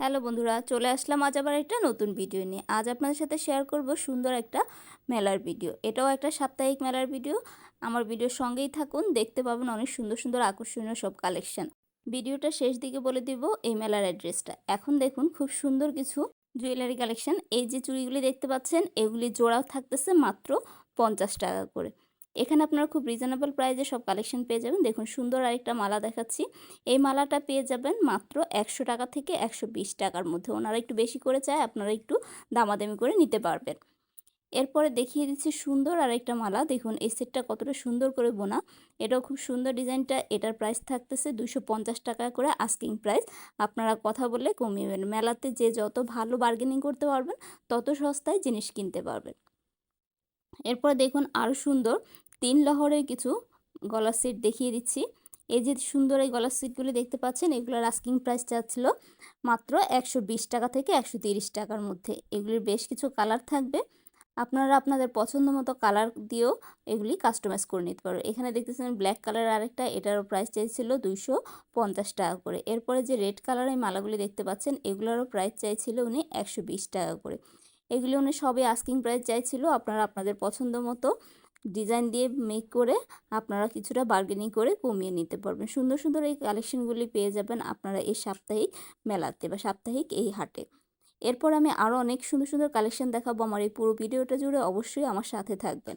Hello বন্ধুরা, চলে আসলাম আজ আবার একটা নতুন ভিডিও নিয়ে। আজ আপনাদের সাথে শেয়ার করব সুন্দর একটা মেলার ভিডিও। এটাও একটা সাপ্তাহিক মেলার ভিডিও। আমার ভিডিওর সঙ্গেই থাকুন, দেখতে পাবেন অনেক সুন্দর সুন্দর আকর্ষণীয় সব কালেকশন ভিডিওটা শেষ দিকে বলে দিব এই মেলার অ্যাড্রেসটা এখন দেখুন খুব সুন্দর কিছু জুয়েলারি কালেকশন এই যে চুড়িগুলি দেখতে পাচ্ছেন, এগুলি জোড়াও থাকতেছে মাত্র পঞ্চাশ টাকা করে। এখানে আপনারা খুব রিজনেবল প্রাইসে সব কালেকশন পেয়ে যাবেন। দেখুন, সুন্দর আরেকটা মালা দেখাচ্ছি। এই মালাটা পেয়ে যাবেন মাত্র একশো টাকা থেকে একশো বিশ টাকার মধ্যে। ওনারা একটু বেশি করে চায়, আপনারা একটু দামাদামি করে নিতে পারবেন। এরপরে দেখিয়ে দিচ্ছি সুন্দর আর একটা মালা। দেখুন, এই সেটটা কতটা সুন্দর করে বোনা। এটাও খুব সুন্দর ডিজাইনটা। এটার প্রাইস থাকতেছে দুশো টাকা করে আস্কিং প্রাইস আপনারা কথা বলে কমিয়েবেন মেলাতে যে যত ভালো বার্গেনিং করতে পারবেন, তত সস্তায় জিনিস কিনতে পারবেন। এরপর দেখুন আরও সুন্দর। তিন লহরের কিছু গলার সেট দেখিয়ে দিচ্ছি। এই যে সুন্দর এই গলার সেটগুলি দেখতে পাচ্ছেন, এগুলোর আস্কিং প্রাইস চাচ্ছিল মাত্র একশো বিশ টাকা থেকে একশো টাকার মধ্যে। এগুলির বেশ কিছু কালার থাকবে। আপনারা আপনাদের পছন্দ মতো কালার দিয়েও এগুলি কাস্টমাইজ করে নিতে পারো। এখানে দেখতেছেন ব্ল্যাক কালার আরেকটা, এটারও প্রাইস চাইছিল দুইশো পঞ্চাশ টাকা করে। এরপরে যে রেড কালারের মালাগুলি দেখতে পাচ্ছেন, এগুলোরও প্রাইস চাইছিল উনি একশো বিশ টাকা করে। এগুলি উনি সবই আস্কিং প্রাইস চাইছিল, আপনারা আপনাদের পছন্দ মতো ডিজাইন দিয়ে মেক করে আপনারা কিছুটা বার্গেনিং করে কমিয়ে নিতে পারবেন। সুন্দর সুন্দর এই কালেকশনগুলি পেয়ে যাবেন আপনারা এই সাপ্তাহিক মেলাতে বা সাপ্তাহিক এই হাটে। এরপর আমি আরও অনেক সুন্দর সুন্দর কালেকশন দেখাবো আমার এই পুরো ভিডিওটা জুড়ে অবশ্যই আমার সাথে থাকবেন।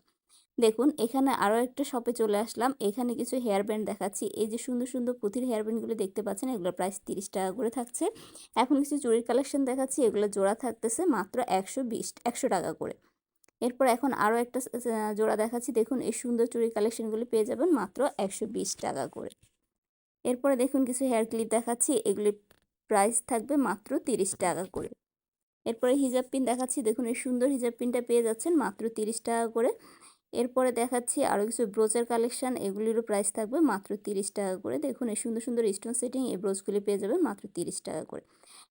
দেখুন, এখানে আরও একটা শপে চলে আসলাম। এখানে কিছু হেয়ার ব্যান্ড দেখাচ্ছি। এই যে সুন্দর সুন্দর পুঁথির হেয়ার ব্যান্ডগুলো দেখতে পাচ্ছেন এগুলোর প্রাইস তিরিশ টাকা করে থাকছে। এখন কিছু চুরির কালেকশন দেখাচ্ছি, এগুলো জোড়া থাকতেছে মাত্র একশো বিশ, একশো টাকা করে। এরপর এখন আরও একটা জোড়া দেখাচ্ছি। দেখুন, এই সুন্দর চুরির কালেকশনগুলি পেয়ে যাবেন মাত্র একশো বিশ টাকা করে। এরপরে দেখুন, কিছু হেয়ার ক্লিপ দেখাচ্ছি। এগুলির প্রাইস থাকবে মাত্র তিরিশ টাকা করে। এরপরে হিজাব পিন দেখাচ্ছি। দেখুন, এই সুন্দর হিজাব পিনটা পেয়ে যাচ্ছেন মাত্র তিরিশ টাকা করে। এরপরে দেখাচ্ছি আরও কিছু ব্রোচের কালেকশান এগুলিরও প্রাইস থাকবে মাত্র তিরিশ টাকা করে। দেখুন, এই সুন্দর সুন্দর স্টোন সেটিং এই ব্রোচগুলি পেয়ে যাবেন মাত্র তিরিশ টাকা করে।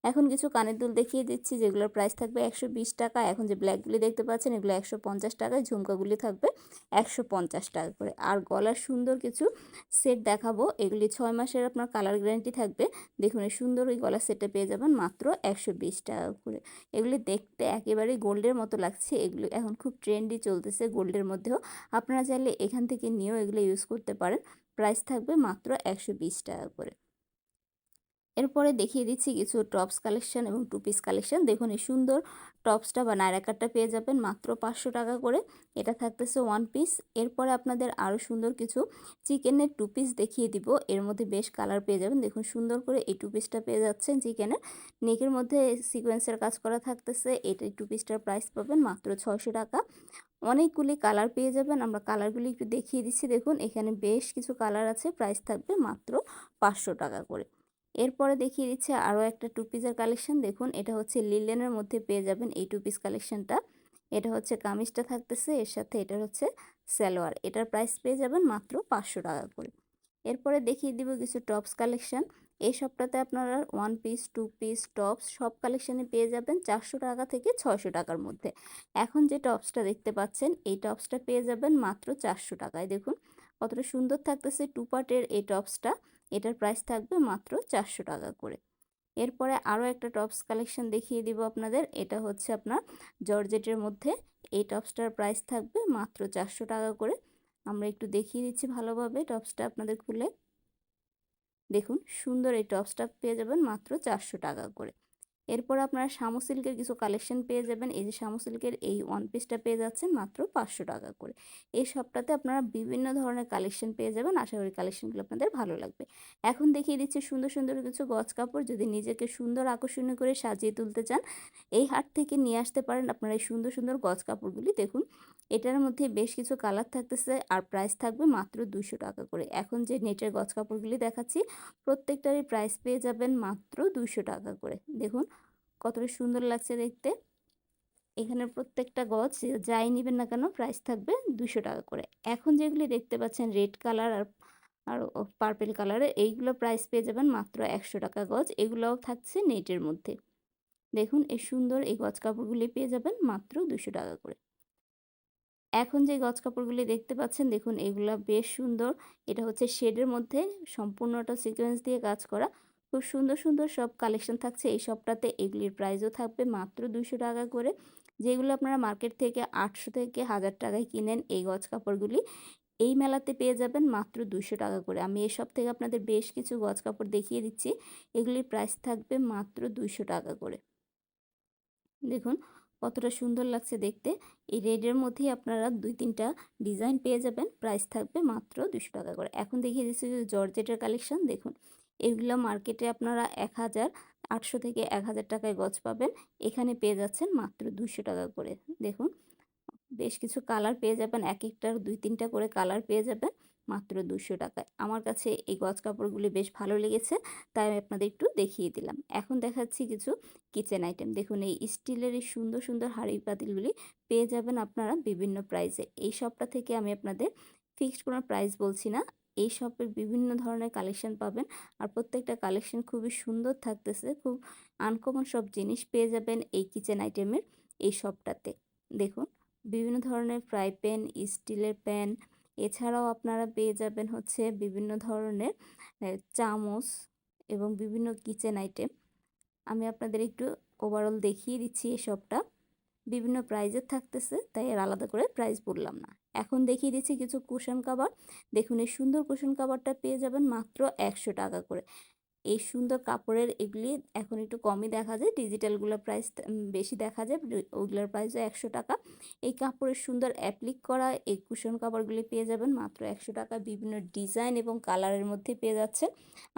এখন কিছু কানের দুল দেখিয়ে দিচ্ছি, যেগুলোর প্রাইস থাকবে একশো বিশ টাকা। এখন যে ব্ল্যাকগুলি দেখতে পাচ্ছেন, এগুলো একশো পঞ্চাশ টাকায়, ঝুমকাগুলি থাকবে একশো পঞ্চাশ টাকা করে। আর গলার সুন্দর কিছু সেট দেখাবো। এগুলি ছয় মাসের আপনার কালার গ্যারান্টি থাকবে। দেখুন, এই সুন্দর ওই গলার সেটটা পেয়ে যাবেন মাত্র একশো বিশ টাকা করে। এগুলি দেখতে একেবারেই গোল্ডের মতো লাগছে। এগুলো এখন খুব ট্রেন্ডই চলতেছে গোল্ডের মধ্যেও। আপনারা চাইলে এখান থেকে নিয়েও এগুলো ইউজ করতে পারেন। প্রাইস থাকবে মাত্র একশো বিশ টাকা করে। এরপরে দেখিয়ে দিচ্ছি কিছু টপস কালেকশন এবং টু পিস কালেকশন। দেখুন এই সুন্দর টপসটা বা নায়রাকারটা পেয়ে যাবেন মাত্র পাঁচশো টাকা করে। এটা থাকতেছে ওয়ান পিস এরপরে আপনাদের আরও সুন্দর কিছু চিকেনের টু পিস দেখিয়ে দিব। এর মধ্যে বেশ কালার পেয়ে যাবেন। দেখুন সুন্দর করে এই টু পিসটা পেয়ে যাচ্ছেন চিকেনের নেকের মধ্যে সিকোয়েন্সের কাজ করা থাকতেছে। এটা টু পিসটার প্রাইস পাবেন মাত্র ছয়শো টাকা। অনেকগুলি কালার পেয়ে যাবেন। আমরা কালারগুলি একটু দেখিয়ে দিচ্ছি। দেখুন এখানে বেশ কিছু কালার আছে। প্রাইস থাকবে মাত্র পাঁচশো টাকা করে। এরপরে দেখিয়ে দিচ্ছে আরও একটা টু পিসের কালেকশন দেখুন, এটা হচ্ছে লিলেনের মধ্যে পেয়ে যাবেন এই টু পিস কালেকশনটা এটা হচ্ছে কামিজটা থাকতেছে, এর সাথে এটা হচ্ছে সালোয়ার। এটার প্রাইস পেয়ে যাবেন মাত্র পাঁচশো টাকা করে। এরপরে দেখিয়ে দিব কিছু টপস কালেকশন এই সপ্তাহে আপনারা one piece two piece tops সব কালেকশানে পেয়ে যাবেন চারশো টাকা থেকে ছয়শো টাকার মধ্যে। এখন যে টপসটা দেখতে পাচ্ছেন, এই টপসটা পেয়ে যাবেন মাত্র চারশো টাকায়। দেখুন, কতটা সুন্দর থাকতেছে টু পার্টের এই টপসটা এটার প্রাইস থাকবে মাত্র চারশো টাকা করে। এরপরে আরও একটা টপস কালেকশন দেখিয়ে দিব আপনাদের, এটা হচ্ছে আপনার জর্জেটের মধ্যে। এই টপসটার প্রাইস থাকবে মাত্র চারশো টাকা করে। আমরা একটু দেখিয়ে দিচ্ছি ভালোভাবে টপসটা আপনাদের খুলে। দেখুন, সুন্দর এই টপসটা পেয়ে যাবেন মাত্র চারশো টাকা করে। এরপর আপনারা শামু সিল্কের কিছু কালেকশন পেয়ে যাবেন। এই যে শামু সিল্কের এই ওয়ান পিসটা পেয়ে যাচ্ছেন মাত্র পাঁচশো টাকা করে। এই সবটাতে আপনারা বিভিন্ন ধরনের কালেকশন পেয়ে যাবেন। আশা করি কালেকশনগুলো আপনাদের ভালো লাগবে। এখন দেখিয়ে দিচ্ছি সুন্দর সুন্দর কিছু গজ কাপড়। যদি নিজেকে সুন্দর আকর্ষণীয় করে সাজিয়ে তুলতে চান, এই হাট থেকে নিয়ে আসতে পারেন। আপনারা এই সুন্দর সুন্দর গজ কাপড়গুলি দেখুন। এটার মধ্যে বেশ কিছু কালার থাকতেছে আর প্রাইস থাকবে মাত্র দুশো টাকা করে। এখন যে নেটের গজ কাপড়গুলি দেখাচ্ছি, প্রত্যেকটারই প্রাইস পেয়ে যাবেন মাত্র দুশো টাকা করে। দেখুন, কতটা সুন্দর লাগছে দেখতে। এখানে প্রত্যেকটা গজ যাই নেবেন না কেন প্রাইস থাকবে দুশো টাকা করে। এখন যেগুলি দেখতে পাচ্ছেন রেড কালার আর আর পার্পেল কালারের এইগুলো প্রাইস পেয়ে যাবেন মাত্র একশো টাকা গজ এগুলোও থাকছে নেটের মধ্যে। দেখুন, এই সুন্দর এই গজ কাপড়গুলি পেয়ে যাবেন মাত্র দুশো টাকা করে। এখন যে গজ কাপড়গুলি দেখতে পাচ্ছেন, দেখুন এগুলো বেশ সুন্দর। এটা হচ্ছে শেডের মধ্যে সম্পূর্ণটা সিকোয়েন্স দিয়ে কাজ করা। খুব সুন্দর সুন্দর সব কালেকশন থাকছে। এই সবটাতে এগুলির প্রাইসও থাকবে মাত্র দুশো টাকা করে। যেগুলো আপনারা মার্কেট থেকে আটশো থেকে হাজার টাকায় কিনেন এই গজ কাপড়গুলি এই মেলাতে পেয়ে যাবেন মাত্র দুশো টাকা করে। আমি এসব থেকে আপনাদের বেশ কিছু গজ কাপড় দেখিয়ে দিচ্ছি। এগুলির প্রাইস থাকবে মাত্র দুশো টাকা করে। দেখুন কতটা সুন্দর লাগছে দেখতে। এই রেডের মধ্যেই আপনারা দুই তিনটা ডিজাইন পেয়ে যাবেন। প্রাইস থাকবে মাত্র দুশো টাকা করে। এখন দেখিয়ে দিচ্ছি যে জর্জেটের কালেকশন দেখুন। এগুলো মার্কেটে আপনারা এক হাজার আটশো থেকে এক হাজার টাকায় গজ পাবেন। এখানে পেয়ে যাচ্ছেন মাত্র দুশো টাকা করে। দেখুন, বেশ কিছু কালার পেয়ে যাবেন। এক একটার দুই তিনটা করে কালার পেয়ে যাবেন। মাত্র দুশো টাকায়। আমার কাছে এই গজ কাপড়গুলি বেশ ভালো লেগেছে, তাই আমি আপনাদের একটু দেখিয়ে দিলাম। এখন দেখাচ্ছি কিছু কিচেন আইটেম দেখুন, এই স্টিলের এই সুন্দর সুন্দর হাঁড়ি পাতিলগুলি পেয়ে যাবেন আপনারা বিভিন্ন প্রাইসে এই সবটা থেকে আমি আপনাদের ফিক্সড কোনো প্রাইস বলছি না। এই শপের বিভিন্ন ধরনের কালেকশন পাবেন আর প্রত্যেকটা কালেকশন খুবই সুন্দর থাকতেছে। খুব আনকমন সব জিনিস পেয়ে যাবেন এই কিচেন আইটেমের এই শপটাতে দেখুন, বিভিন্ন ধরনের ফ্রাই প্যান স্টিলের প্যান এছাড়াও আপনারা পেয়ে যাবেন হচ্ছে বিভিন্ন ধরনের চামচ এবং বিভিন্ন কিচেন আইটেম। আমি আপনাদের একটু ওভারঅল দেখিয়ে দিচ্ছি এসবটা। বিভিন্ন প্রাইজের থাকতেছে, তাই এর আলাদা করে প্রাইস বললাম না। এখন দেখিয়ে দিচ্ছি কিছু কুশন কাবার দেখুন, এই সুন্দর কুশন কাবারটা পেয়ে যাবেন মাত্র একশো টাকা করে। এই সুন্দর কাপড়ের এগুলি এখন একটু কমই দেখা যায়। ডিজিটালগুলোর প্রাইস বেশি দেখা যায়। ওইগুলোর প্রাইসও একশো টাকা। এই কাপড়ের সুন্দর অ্যাপ্লিক করা এই কুশন কাপড়গুলি পেয়ে যাবেন। মাত্র একশো টাকা। বিভিন্ন ডিজাইন এবং কালারের মধ্যে পেয়ে যাচ্ছে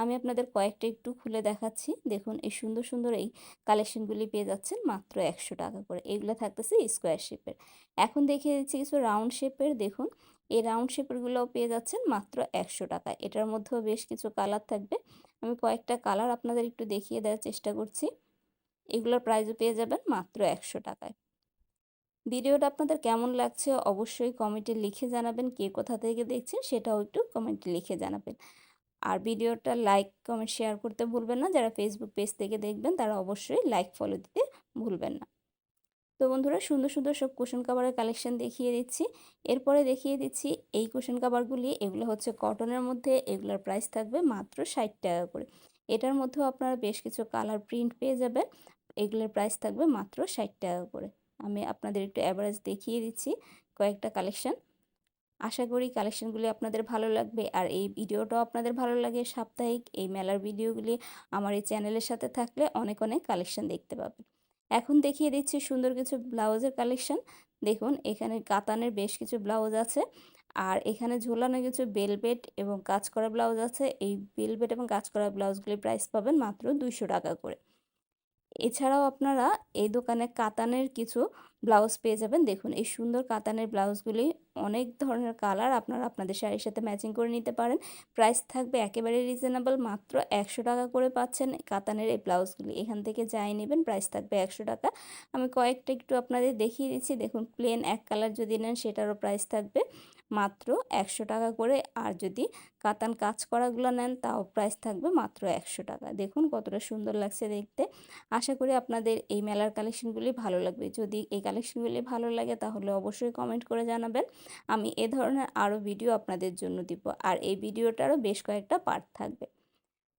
আমি আপনাদের কয়েকটা একটু খুলে দেখাচ্ছি। দেখুন, এই সুন্দর সুন্দর এই কালেকশনগুলি পেয়ে যাচ্ছেন। মাত্র একশো টাকা করে। এগুলো থাকতেছে স্কোয়ার শেপের এখন দেখিয়ে দিচ্ছি কিছু রাউন্ড শেপের দেখুন, এই রাউন্ড শেপেরগুলোও পেয়ে যাচ্ছেন। মাত্র একশো টাকা। এটার মধ্যেও বেশ কিছু কালার থাকবে। আমি কয়েকটা কালার আপনাদের একটু দেখিয়ে দেওয়ার চেষ্টা করছি। এগুলোর প্রাইজও পেয়ে যাবেন মাত্র একশো টাকায়। ভিডিওটা আপনাদের কেমন লাগছে অবশ্যই কমেন্টে লিখে জানাবেন। কে কোথা থেকে দেখছেন সেটাও একটু কমেন্টে লিখে জানাবেন। আর ভিডিওটা লাইক কমেন্ট শেয়ার করতে ভুলবেন না। যারা ফেসবুক পেজ থেকে দেখবেন তারা অবশ্যই লাইক ফলো দিতে ভুলবেন না। তো বন্ধুরা সুন্দর সুন্দর সব কুশন কাভারের কালেকশন দেখিয়ে দিচ্ছি। এরপরে দেখিয়ে দিচ্ছি এই কুশন কাভারগুলি এগুলো হচ্ছে কটনের মধ্যে, এগুলোর প্রাইস থাকবে মাত্র ষাট টাকা করে। এটার মধ্যেও আপনারা বেশ কিছু কালার প্রিন্ট পেয়ে যাবেন, এগুলোর প্রাইস থাকবে মাত্র ষাট টাকা করে। আমি আপনাদের একটু অ্যাভারেজ দেখিয়ে দিচ্ছি কয়েকটা কালেকশন আশা করি কালেকশনগুলি আপনাদের ভালো লাগবে, আর এই ভিডিওটাও আপনাদের ভালো লাগে সাপ্তাহিক এই মেলার ভিডিওগুলি আমার এই চ্যানেলের সাথে থাকলে অনেক অনেক কালেকশন দেখতে পাবেন। এখন দেখিয়ে দিচ্ছি সুন্দর কিছু ব্লাউজের কালেকশন। দেখুন, এখানে কাতানের বেশ কিছু ব্লাউজ আছে। আর এখানে ঝোলানো কিছু বেলবেট এবং কাজ করা ব্লাউজ আছে। এই বেলবেট এবং কাজ করা ব্লাউজগুলির প্রাইস পাবেন মাত্র দুইশো টাকা করে। এছাড়াও আপনারা এই দোকানে কাতানের কিছু ব্লাউজ পেয়ে যাবেন। দেখুন, এই সুন্দর কাতানের ব্লাউজগুলি অনেক ধরনের কালার আপনারা আপনাদের শাড়ির সাথে ম্যাচিং করে নিতে পারেন। প্রাইস থাকবে একেবারে রিজনেবল, মাত্র একশো টাকা করে পাচ্ছেন কাতানের এই ব্লাউজগুলি। এখান থেকে যাই নেবেন, প্রাইস থাকবে একশো টাকা। আমি কয়েকটা একটু আপনাদের দেখিয়ে দিচ্ছি। দেখুন প্লেন এক কালার যদি নেন, সেটারও প্রাইস থাকবে মাত্র একশো টাকা করে। আর যদি কাতান কাজ করাগুলো নেন, তাও প্রাইস থাকবে মাত্র একশো টাকা। দেখুন, কতটা সুন্দর লাগছে দেখতে। আশা করি আপনাদের এই মেলার কালেকশনগুলি ভালো লাগবে। যদি এই কালেকশনগুলি ভালো লাগে, তাহলে অবশ্যই কমেন্ট করে জানাবেন। আমি এ ধরনের আরও ভিডিও আপনাদের জন্য দিব। আর এই ভিডিওটারও বেশ কয়েকটা পার্ট থাকবে।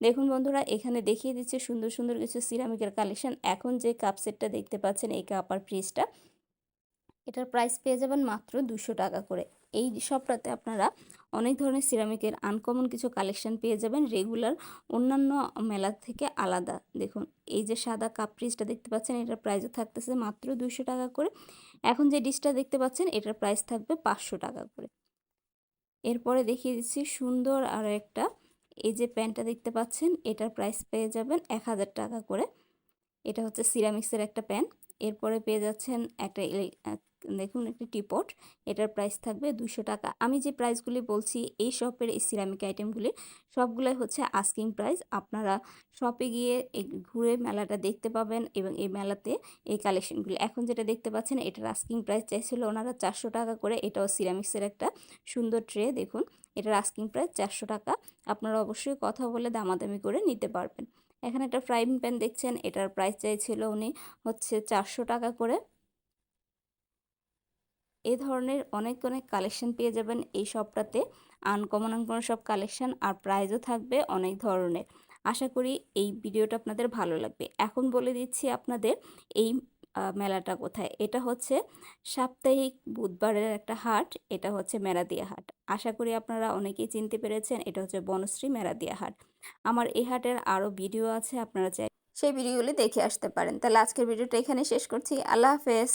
দেখুন বন্ধুরা, এখানে দেখিয়ে দিচ্ছে সুন্দর সুন্দর কিছু সিরামিকের কালেকশন এখন যে কাপ সেটটা দেখতে পাচ্ছেন, এই কাপ আর ফ্রিজটা এটার প্রাইস পেয়ে যাবেন মাত্র দুশো টাকা করে। এই সবটাতে আপনারা অনেক ধরনের সিরামিকের আনকমন কিছু কালেকশন পেয়ে যাবেন। রেগুলার অন্যান্য মেলা থেকে আলাদা। দেখুন, এই যে সাদা কাপ ফ্রিজটা দেখতে পাচ্ছেন, এটার প্রাইসও থাকতেছে মাত্র দুশো টাকা করে। এখন যে ডিশটা দেখতে পাচ্ছেন, এটার প্রাইস থাকবে পাঁচশো টাকা করে। এরপরে দেখিয়ে দিচ্ছি সুন্দর আর একটা। এই যে প্যান্টটা দেখতে পাচ্ছেন, এটার প্রাইস পেয়ে যাবেন এক হাজার টাকা করে। এটা হচ্ছে সিরামিক্সের একটা প্যান। এরপরে পেয়ে যাচ্ছেন একটা দেখুন একটি টিপট, এটার প্রাইস থাকবে দুশো টাকা। আমি যে প্রাইসগুলি বলছি, এই শপের এই সিরামিক আইটেমগুলি সবগুলোই হচ্ছে আস্কিং প্রাইস আপনারা শপে গিয়ে ঘুরে মেলাটা দেখতে পাবেন এবং এই মেলাতে এই কালেকশনগুলি এখন যেটা দেখতে পাচ্ছেন, এটার আস্কিং প্রাইস চাইছিল ওনারা চারশো টাকা করে। এটাও সিরামিক্সের একটা সুন্দর ট্রে দেখুন। এটার আস্কিং প্রাইস চারশো টাকা। আপনারা অবশ্যই কথা বলে দামাদামি করে নিতে পারবেন। এখানে একটা ফ্রাইং প্যান দেখছেন, এটার প্রাইস চাইছিল উনি হচ্ছে চারশো টাকা করে। এ ধরনের অনেক অনেক কালেকশন পেয়ে যাবেন। এই শপটাতে আনকমন আনকমন সব কালেকশন আর প্রাইজও থাকবে অনেক ধরনের। আশা করি এই ভিডিওটা আপনাদের ভালো লাগবে। এখন বলে দিচ্ছি আপনাদের এই মেলাটা কোথায়? এটা হচ্ছে সাপ্তাহিক বুধবারের একটা হাট, এটা হচ্ছে মেরাদিয়া হাট। আশা করি আপনারা অনেকেই চিনতে পেরেছেন, এটা হচ্ছে বনশ্রী মেরাদিয়া হাট। আমার এই হাটের আরও ভিডিও আছে, আপনারা চাই সেই ভিডিওগুলি দেখে আসতে পারেন। তাহলে আজকের ভিডিওটা এখানে শেষ করছি। আল্লাহ হাফেজ।